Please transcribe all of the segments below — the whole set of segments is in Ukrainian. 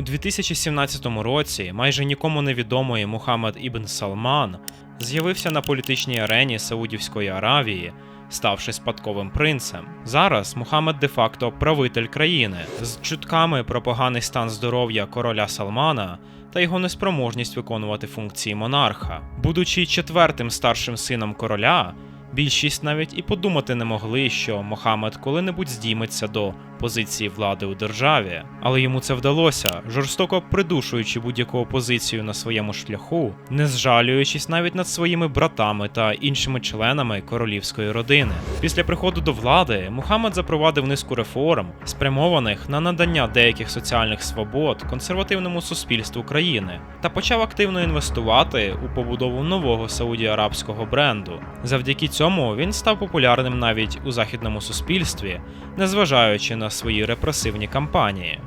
У 2017 році майже нікому невідомий Мухаммед Ібн Салман з'явився на політичній арені Саудівської Аравії, ставши спадковим принцем. Зараз Мухаммед де-факто правитель країни з чутками про поганий стан здоров'я короля Салмана та його неспроможність виконувати функції монарха. Будучи четвертим старшим сином короля, більшість навіть і подумати не могли, що Мохамед коли-небудь здійметься до позиції влади у державі, але йому це вдалося, жорстоко придушуючи будь-яку опозицію на своєму шляху, не зжалюючись навіть над своїми братами та іншими членами королівської родини. Після приходу до влади Мухаммед запровадив низку реформ, спрямованих на надання деяких соціальних свобод консервативному суспільству країни, та почав активно інвестувати у побудову нового сауді-арабського бренду. Завдяки цьому він став популярним навіть у західному суспільстві, незважаючи на свої репресивні кампанії.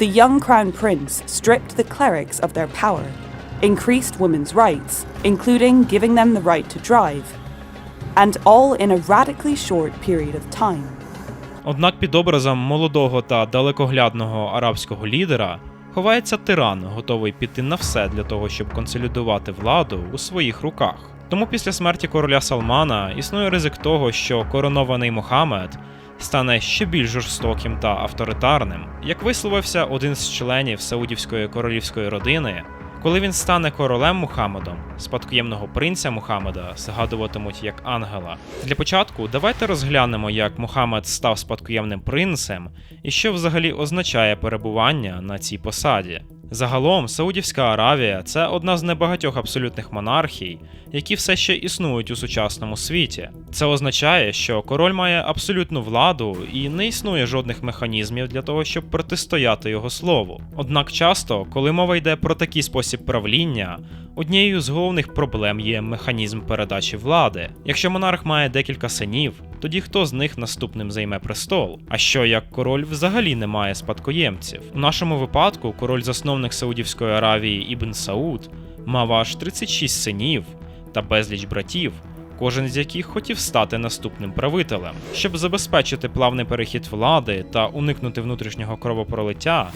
The young crown prince stripped the clerics of their power, increased women's rights, including giving them the right to drive, and all in a radically short period of time. Однак під образом молодого та далекоглядного арабського лідера ховається тиран, готовий піти на все для того, щоб консолідувати владу у своїх руках. Тому після смерті короля Салмана існує ризик того, що коронований Мохамед стане ще більш жорстоким та авторитарним. Як висловився один з членів саудівської королівської родини, коли він стане королем Мухаммедом, спадкоємного принця Мухаммеда згадуватимуть як ангела. Для початку давайте розглянемо, як Мухаммед став спадкоємним принцем і що взагалі означає перебування на цій посаді. Загалом, Саудівська Аравія це одна з небагатьох абсолютних монархій, які все ще існують у сучасному світі. Це означає, що король має абсолютну владу і не існує жодних механізмів для того, щоб протистояти його слову. Однак часто, коли мова йде про такий спосіб правління, однією з головних проблем є механізм передачі влади. Якщо монарх має декілька синів, тоді хто з них наступним займе престол? А що як король взагалі не має спадкоємців? У нашому випадку король-засновник Саудівської Аравії Ібн Сауд мав аж 36 синів та безліч братів. Кожен з яких хотів стати наступним правителем, щоб забезпечити плавний перехід влади та уникнути внутрішнього кровопролиття.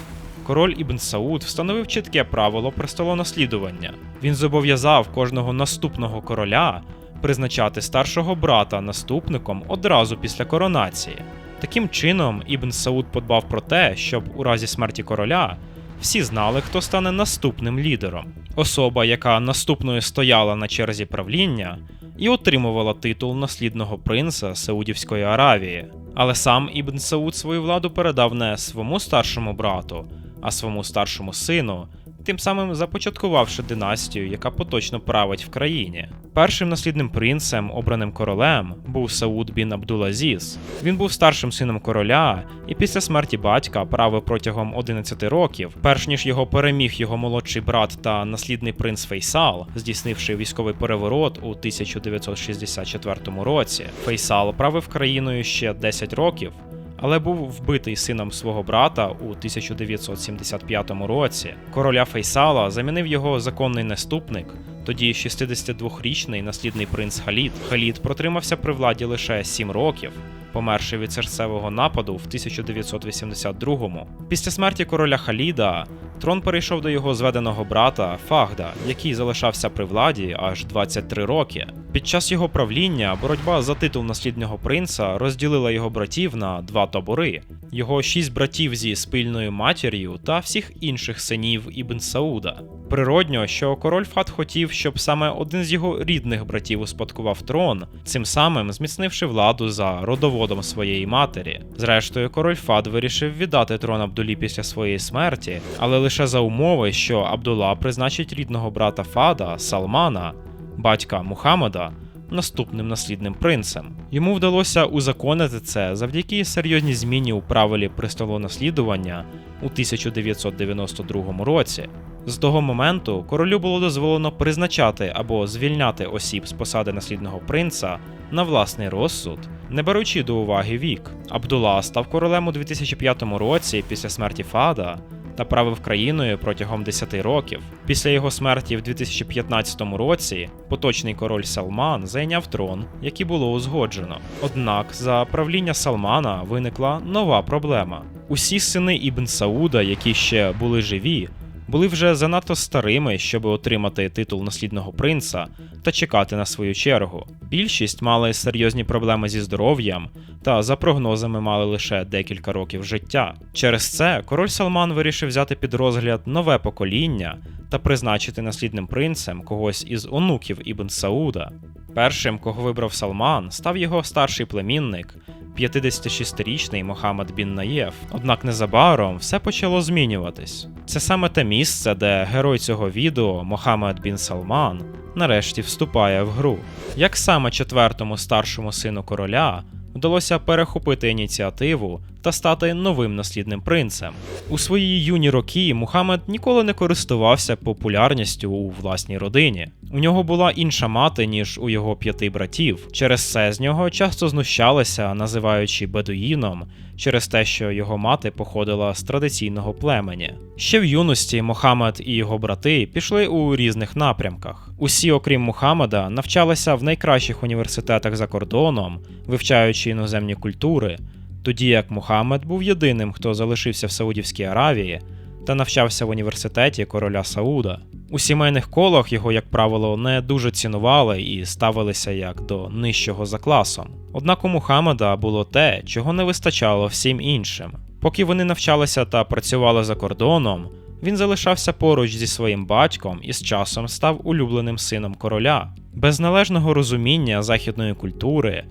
Король Ібн Сауд встановив чітке правило престолонаслідування. Він зобов'язав кожного наступного короля призначати старшого брата наступником одразу після коронації. Таким чином, Ібн Сауд подбав про те, щоб у разі смерті короля всі знали, хто стане наступним лідером. Особа, яка наступною стояла на черзі правління, і отримувала титул наслідного принца Саудівської Аравії. Але сам Ібн Сауд свою владу передав не своєму старшому брату, а своєму старшому сину, тим самим започаткувавши династію, яка поточно править в країні. Першим наслідним принцем, обраним королем, був Сауд бін Абдулазіз. Він був старшим сином короля і після смерті батька правив протягом 11 років, перш ніж його переміг його молодший брат та наслідний принц Фейсал, здійснивши військовий переворот у 1964 році. Фейсал правив країною ще 10 років але був вбитий сином свого брата у 1975 році. Короля Фейсала замінив його законний наступник, тоді 62-річний наслідний принц Халід. Халід протримався при владі лише 7 років. Померши від серцевого нападу в 1982-му. Після смерті короля Халіда трон перейшов до його зведеного брата Фагда, який залишався при владі аж 23 роки. Під час його правління боротьба за титул наслідного принца розділила його братів на два табори: його шість братів зі спільною матір'ю та всіх інших синів Ібн Сауда. Природньо, що король Фат хотів, щоб саме один з його рідних братів успадкував трон, цим самим зміцнивши владу за родоводом своєї матері. Зрештою, король Фат вирішив віддати трон Абдулі після своєї смерті, але лише за умови, що Абдула призначить рідного брата Фада Салмана батька Мухаммеда, наступним наслідним принцем. Йому вдалося узаконити це завдяки серйозній зміні у правилі престолонаслідування у 1992 році. З того моменту королю було дозволено призначати або звільняти осіб з посади наслідного принца на власний розсуд, не беручи до уваги вік. Абдулла став королем у 2005 році після смерті Фада та правив країною протягом 10 років. Після його смерті в 2015 році поточний король Салман зайняв трон, який було узгоджено. Однак за правління Салмана виникла нова проблема. Усі сини Ібн Сауда, які ще були живі, були вже занадто старими, щоб отримати титул наслідного принца та чекати на свою чергу. Більшість мали серйозні проблеми зі здоров'ям та за прогнозами мали лише декілька років життя. Через це король Салман вирішив взяти під розгляд нове покоління та призначити наслідним принцем когось із онуків Ібн Сауда. Першим, кого вибрав Салман, став його старший племінник, 56-річний Мохаммед Бін Наєв. Однак незабаром все почало змінюватись. Це саме те місце, де герой цього відео Мохаммед Бін Салман нарешті вступає в гру. Як саме четвертому старшому сину короля вдалося перехопити ініціативу та стати новим наслідним принцем. У свої юні роки Мухаммед ніколи не користувався популярністю у власній родині. У нього була інша мати, ніж у його п'яти братів. Через це з нього часто знущалися, називаючи бедуїном, через те, що його мати походила з традиційного племені. Ще в юності Мохаммед і його брати пішли у різних напрямках. Усі, окрім Мухаммеда, навчалися в найкращих університетах за кордоном, вивчаючи іноземні культури, тоді як Мухаммед був єдиним, хто залишився в Саудівській Аравії та навчався в університеті короля Сауда. У сімейних колах його, як правило, не дуже цінували і ставилися як до нижчого за класом. Однак у Мухаммеда було те, чого не вистачало всім іншим. Поки вони навчалися та працювали за кордоном, він залишався поруч зі своїм батьком і з часом став улюбленим сином короля. Без належного розуміння західної культури,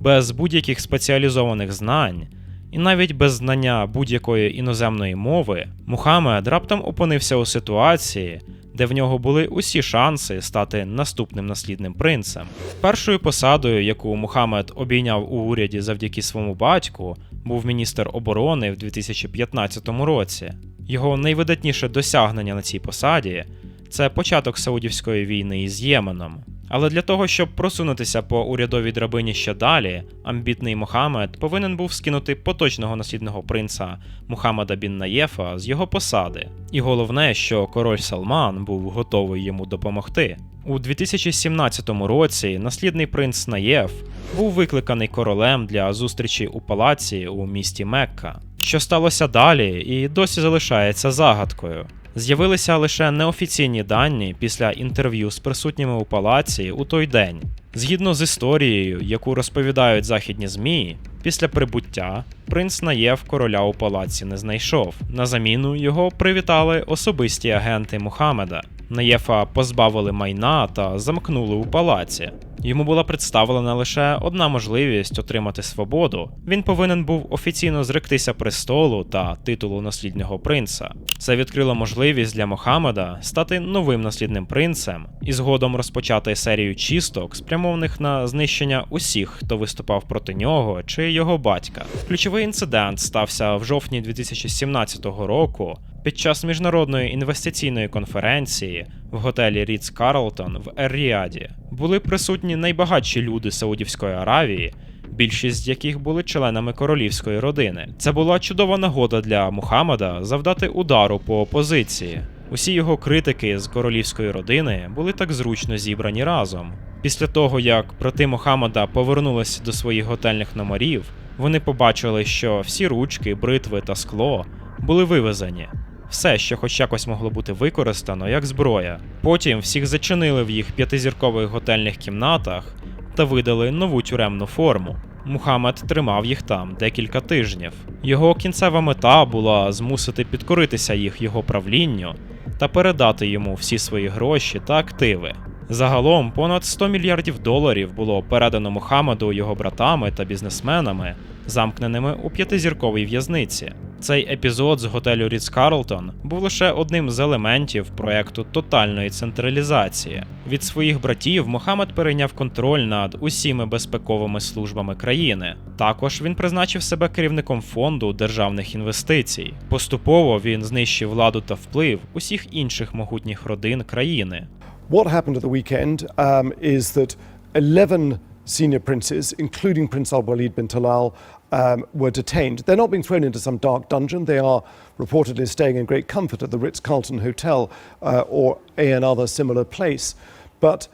без будь-яких спеціалізованих знань і навіть без знання будь-якої іноземної мови, Мухаммед раптом опинився у ситуації, де в нього були усі шанси стати наступним наслідним принцем. Першою посадою, яку Мухаммед обійняв у уряді завдяки своєму батьку, був міністр оборони в 2015 році. Його найвидатніше досягнення на цій посаді це початок Саудівської війни із Єменом. Але для того, щоб просунутися по урядовій драбині ще далі, амбітний Мохамед повинен був скинути поточного наслідного принца Мухаммеда Бін Наєфа з його посади. І головне, що король Салман був готовий йому допомогти. У 2017 році наслідний принц Наєф був викликаний королем для зустрічі у палаці у місті Мекка. Що сталося далі, і досі залишається загадкою. З'явилися лише неофіційні дані після інтерв'ю з присутніми у палаці у той день. Згідно з історією, яку розповідають західні ЗМІ, після прибуття принц Наєв короля у палаці не знайшов. На заміну його привітали особисті агенти Мухаммеда. Наєфа позбавили майна та замкнули у палаці. Йому була представлена лише одна можливість отримати свободу. Він повинен був офіційно зректися престолу та титулу наслідного принца. Це відкрило можливість для Мохаммеда стати новим наслідним принцем і згодом розпочати серію чисток, спрямованих на знищення усіх, хто виступав проти нього чи його батька. Ключовий інцидент стався в жовтні 2017 року. Під час міжнародної інвестиційної конференції в готелі Ріц Карлтон в Ер-Ріаді були присутні найбагатші люди Саудівської Аравії, більшість з яких були членами королівської родини. Це була чудова нагода для Мухаммеда завдати удару по опозиції. Усі його критики з королівської родини були так зручно зібрані разом. Після того, як брати Мухаммеда повернулися до своїх готельних номерів, вони побачили, що всі ручки, бритви та скло були вивезені. Все, що хоч якось могло бути використано як зброя. Потім всіх зачинили в їх п'ятизіркових готельних кімнатах та видали нову тюремну форму. Мухаммед тримав їх там декілька тижнів. Його кінцева мета була змусити підкоритися їх його правлінню та передати йому всі свої гроші та активи. Загалом понад 100 мільярдів доларів було передано Мухаммеду його братами та бізнесменами, замкненими у п'ятизірковій в'язниці. Цей епізод з готелю Ріц Карлтон був лише одним з елементів проекту тотальної централізації. Від своїх братів Мохаммед перейняв контроль над усіми безпековими службами країни. Також він призначив себе керівником фонду державних інвестицій. Поступово він знищив владу та вплив усіх інших могутніх родин країни. What happened at the weekend um, is that 11 senior princes, including Prince Al Walid bin Talal, um, were detained. They're not being thrown into some dark dungeon. They are reportedly staying in great comfort at the Ritz Carlton Hotel uh, or another similar place. But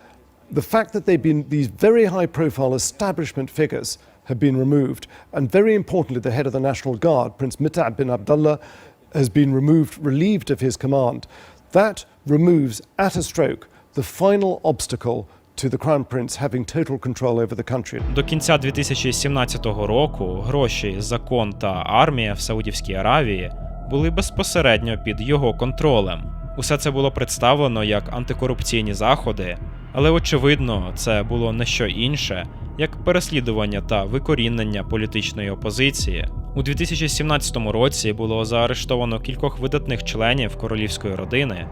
the fact that they've been these very high profile establishment figures have been removed, and very importantly, the head of the National Guard, Prince Mittab bin Abdullah, has been removed, relieved of his command. That removes at a stroke the final obstacle to the Crown Prince having total control over the country. До кінця 2017 року гроші, закон та армія в Саудівській Аравії були безпосередньо під його контролем. Усе це було представлено як антикорупційні заходи, але очевидно, це було не що інше, як переслідування та викорінення політичної опозиції. У 2017 році було заарештовано кількох видатних членів королівської родини,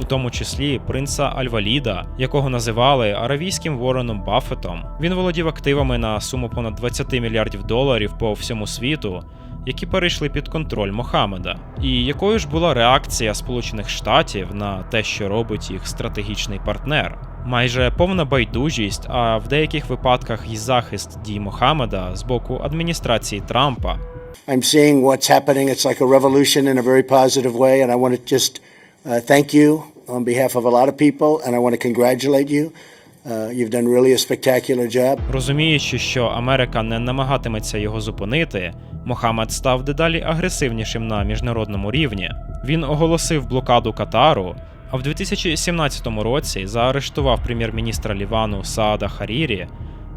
у тому числі принца Альваліда, якого називали аравійським вороном Баффетом. Він володів активами на суму понад 20 мільярдів доларів по всьому світу, які перейшли під контроль Мохаммеда. І якою ж була реакція Сполучених Штатів на те, що робить їх стратегічний партнер? Майже повна байдужість, а в деяких випадках і захист дій Мохаммеда з боку адміністрації Трампа. I'm seeing what's happening. It's like a revolution in a very positive way, and I want to just uh, thank you on behalf of a lot of people, and I want to congratulate you. Uh, you've done really a spectacular job. Розуміючи, що Америка не намагатиметься його зупинити, Мохаммед став дедалі агресивнішим на міжнародному рівні. Він оголосив блокаду Катару, а в 2017 році заарештував прем'єр-міністра Лівану Саада Харірі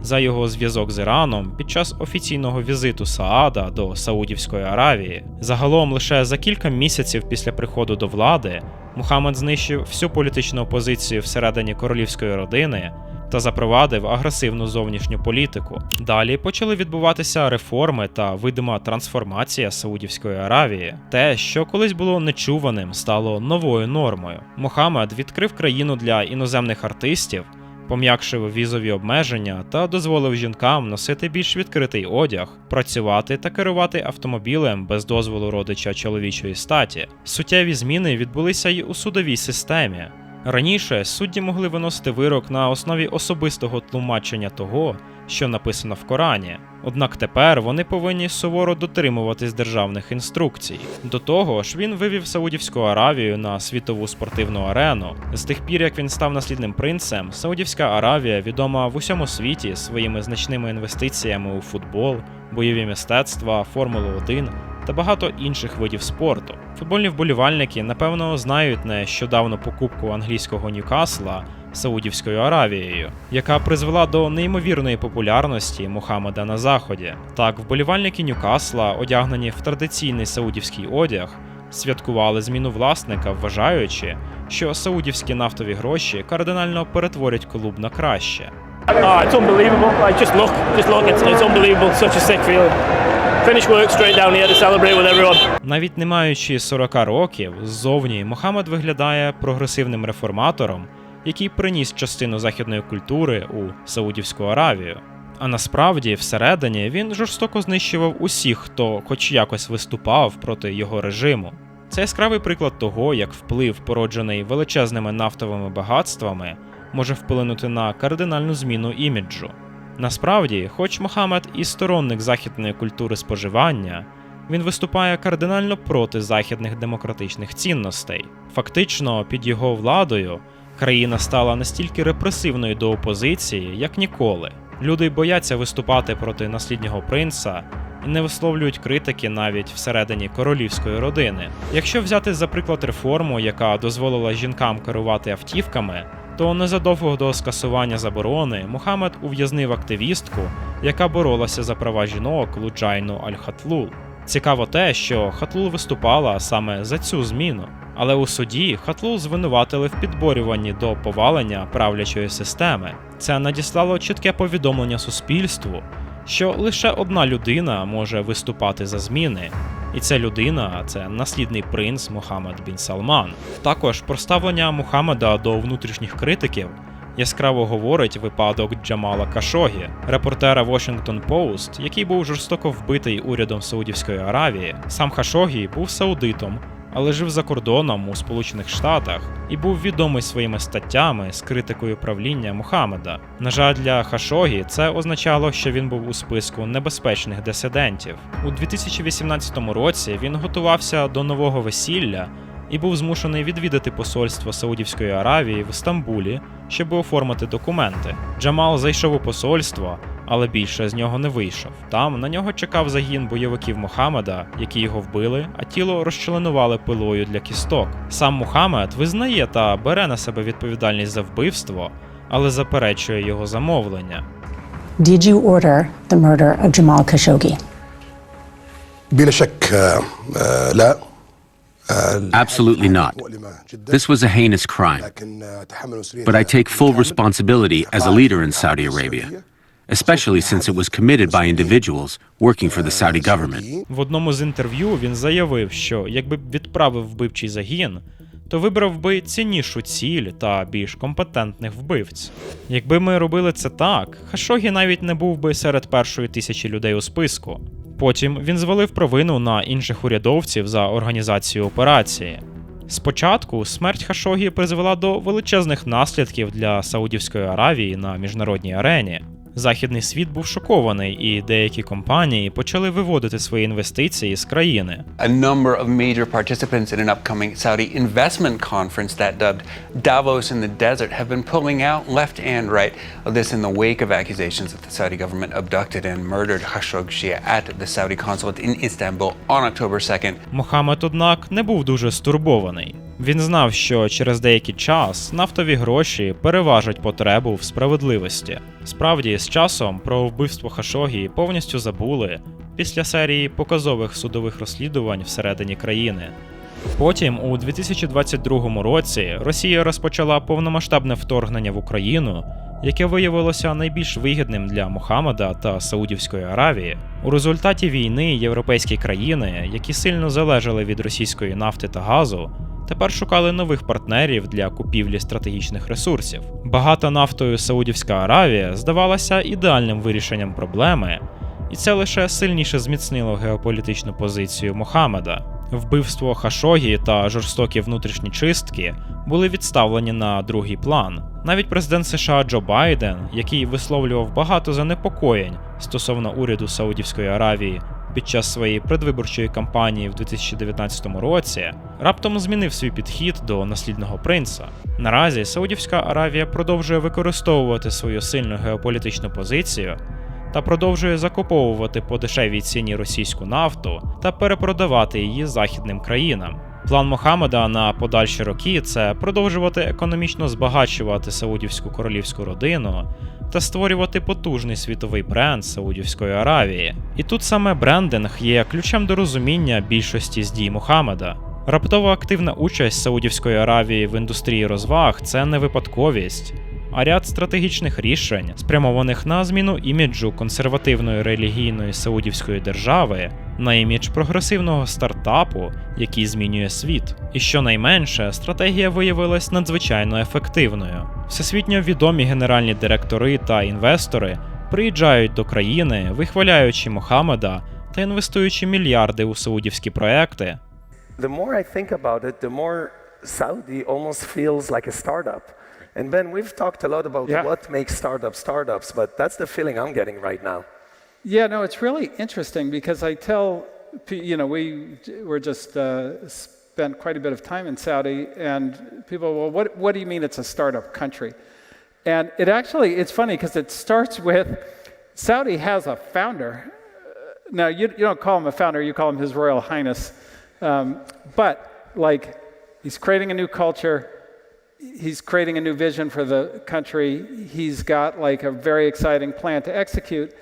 за його зв'язок з Іраном під час офіційного візиту Саада до Саудівської Аравії. Загалом лише за кілька місяців після приходу до влади Мухаммед знищив всю політичну опозицію всередині королівської родини та запровадив агресивну зовнішню політику. Далі почали відбуватися реформи та видима трансформація Саудівської Аравії. Те, що колись було нечуваним, стало новою нормою. Мохаммед відкрив країну для іноземних артистів. Пом'якшив візові обмеження та дозволив жінкам носити більш відкритий одяг, працювати та керувати автомобілем без дозволу родича чоловічої статі. Суттєві зміни відбулися й у судовій системі. Раніше судді могли виносити вирок на основі особистого тлумачення того, що написано в Корані. Однак тепер вони повинні суворо дотримуватись державних інструкцій. До того ж, він вивів Саудівську Аравію на світову спортивну арену. З тих пір, як він став наслідним принцем, Саудівська Аравія відома в усьому світі своїми значними інвестиціями у футбол, бойові мистецтва, Формулу 1 та багато інших видів спорту. Футбольні вболівальники, напевно, знають нещодавно покупку англійського Ньюкасла Саудівською Аравією, яка призвела до неймовірної популярності Мухаммеда на заході. Так, вболівальники Ньюкасла, одягнені в традиційний саудівський одяг, святкували зміну власника, вважаючи, що саудівські нафтові гроші кардинально перетворять клуб на краще. Oh, it's unbelievable. Like, just look, just look. It's, it's unbelievable. Such a sick feeling. Finish work straight. Навіть не маючи 40 років, ззовні Мохаммед виглядає прогресивним реформатором, який приніс частину західної культури у Саудівську Аравію. А насправді, всередині, він жорстоко знищував усіх, хто хоч якось виступав проти його режиму. Це яскравий приклад того, як вплив, породжений величезними нафтовими багатствами, може вплинути на кардинальну зміну іміджу. Насправді, хоч Мохаммед і сторонник західної культури споживання, він виступає кардинально проти західних демократичних цінностей. Фактично, під його владою країна стала настільки репресивною до опозиції, як ніколи. Люди бояться виступати проти насліднього принца і не висловлюють критики навіть всередині королівської родини. Якщо взяти за приклад реформу, яка дозволила жінкам керувати автівками, то незадовго до скасування заборони Мухаммед ув'язнив активістку, яка боролася за права жінок Луджайну Аль-Хатлул. Цікаво те, що Хатлул виступала саме за цю зміну. Але у суді Хатлул звинуватили в підборюванні до повалення правлячої системи. Це надіслало чітке повідомлення суспільству, що лише одна людина може виступати за зміни, і ця людина це наслідний принц Мухаммед бін Салман. Також проставлення Мухаммеда до внутрішніх критиків яскраво говорить випадок Джамала Кашогі, репортера Washington Post, який був жорстоко вбитий урядом Саудівської Аравії. Сам Хашогі був саудитом, але жив за кордоном у Сполучених Штатах і був відомий своїми статтями з критикою правління Мухаммеда. На жаль, для Хашогі це означало, що він був у списку небезпечних дисидентів. У 2018 році він готувався до нового весілля і був змушений відвідати посольство Саудівської Аравії в Стамбулі, щоб оформити документи. Джамал зайшов у посольство, але більше з нього не вийшов. Там на нього чекав загін бойовиків Мухаммеда, які його вбили, а тіло розчленували пилою для кісток. Сам Мухаммед визнає та бере на себе відповідальність за вбивство, але заперечує його замовлення. Did you order the murder of Jamal Khashoggi? بلا شك آه، آه، لا Absolutely not. مؤلمة جدا This was a heinous crime, لكن آه، تحمل مسؤولية but I take full responsibility as a leader in Saudi Arabia, especially since it was committed by individuals working for the Saudi government. В одному з інтерв'ю він заявив, що якби відправив вбивчий загін, то вибрав би ціннішу ціль та більш компетентних вбивць. Якби ми робили це так, Хашогі навіть не був би серед першої тисячі людей у списку. Потім він звалив провину на інших урядовців за організацію операції. Спочатку смерть Хашогі призвела до величезних наслідків для Саудівської Аравії на міжнародній арені. Західний світ був шокований, і деякі компанії почали виводити свої інвестиції з країни. a number of major participants in an upcoming Saudi investment conference that dubbed Davos in the desert have been pulling out left and right of this in the wake of accusations that the Saudi government abducted and murdered Khashoggi at the Saudi consulate in Istanbul on October 2nd. Мохамед, однак, не був дуже стурбований. Він знав, що через деякий час нафтові гроші переважать потребу в справедливості. Справді, з часом про вбивство Хашогі повністю забули після серії показових судових розслідувань всередині країни. Потім, у 2022 році, Росія розпочала повномасштабне вторгнення в Україну, яке виявилося найбільш вигідним для Мухаммеда та Саудівської Аравії. У результаті війни європейські країни, які сильно залежали від російської нафти та газу, тепер шукали нових партнерів для купівлі стратегічних ресурсів. Багата нафтою Саудівська Аравія здавалася ідеальним вирішенням проблеми, і це лише сильніше зміцнило геополітичну позицію Мохаммеда. Вбивство Хашогі та жорстокі внутрішні чистки були відставлені на другий план. Навіть президент США Джо Байден, який висловлював багато занепокоєнь стосовно уряду Саудівської Аравії під час своєї предвиборчої кампанії в 2019 році, раптом змінив свій підхід до наслідного принца. Наразі Саудівська Аравія продовжує використовувати свою сильну геополітичну позицію та продовжує закуповувати по дешевій ціні російську нафту та перепродавати її західним країнам. План Мохаммеда на подальші роки це продовжувати економічно збагачувати саудівську королівську родину та створювати потужний світовий бренд Саудівської Аравії. І тут саме брендинг є ключем до розуміння більшості з дій Мухаммеда. Раптова активна участь Саудівської Аравії в індустрії розваг це не випадковість, а ряд стратегічних рішень, спрямованих на зміну іміджу консервативної релігійної саудівської держави на імідж прогресивного стартапу, який змінює світ. І щонайменше, стратегія виявилась надзвичайно ефективною. Всесвітньо відомі генеральні директори та інвестори приїжджають до країни, вихваляючи Мохаммеда та інвестуючи мільярди у саудівські проекти, The more I think about it, the more Saudi almost feels like a startup. And Ben, we've talked a lot about Yeah. what makes startups startups, but that's the feeling I'm getting right now. Yeah, no, it's really interesting because I tell, you know, we were just uh, spent quite a bit of time in Saudi, and people, well, what, what do you mean it's a startup country? And it actually, it's funny because it starts with Saudi has a founder. Now, you, you don't call him a founder, you call him His Royal Highness. Um, but, like, he's creating a new culture, he's creating a new vision for the country, he's got, like, a very exciting plan to execute,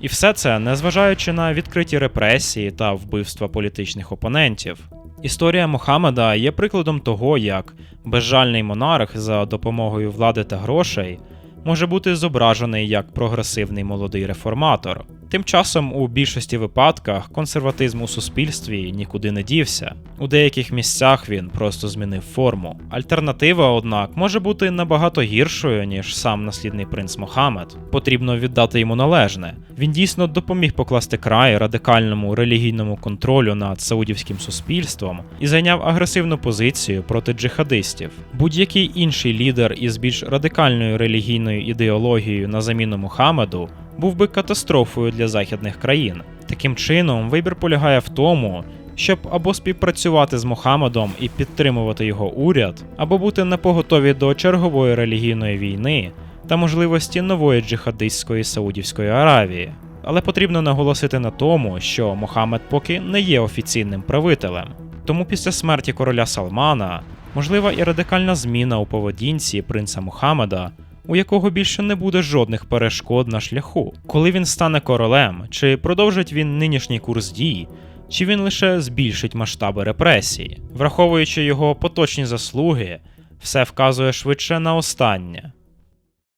І все це незважаючи на відкриті репресії та вбивства політичних опонентів. Історія Мохаммеда є прикладом того, як безжальний монарх за допомогою влади та грошей може бути зображений як прогресивний молодий реформатор. Тим часом у більшості випадках консерватизм у суспільстві нікуди не дівся. У деяких місцях він просто змінив форму. Альтернатива, однак, може бути набагато гіршою, ніж сам наслідний принц Мохаммед. Потрібно віддати йому належне. Він дійсно допоміг покласти край радикальному релігійному контролю над саудівським суспільством і зайняв агресивну позицію проти джихадистів. Будь-який інший лідер із більш радикальною релігійною ідеологією на заміну Мухаммеду був би катастрофою для західних країн. Таким чином, вибір полягає в тому, щоб або співпрацювати з Мохаммедом і підтримувати його уряд, або бути напоготові до чергової релігійної війни та можливості нової джихадистської Саудівської Аравії. Але потрібно наголосити на тому, що Мохаммед поки не є офіційним правителем. Тому після смерті короля Салмана можлива і радикальна зміна у поведінці принца Мухаммеда, у якого більше не буде жодних перешкод на шляху. Коли він стане королем, чи продовжить він нинішній курс дій, чи він лише збільшить масштаби репресії, враховуючи його поточні заслуги, все вказує швидше на останнє.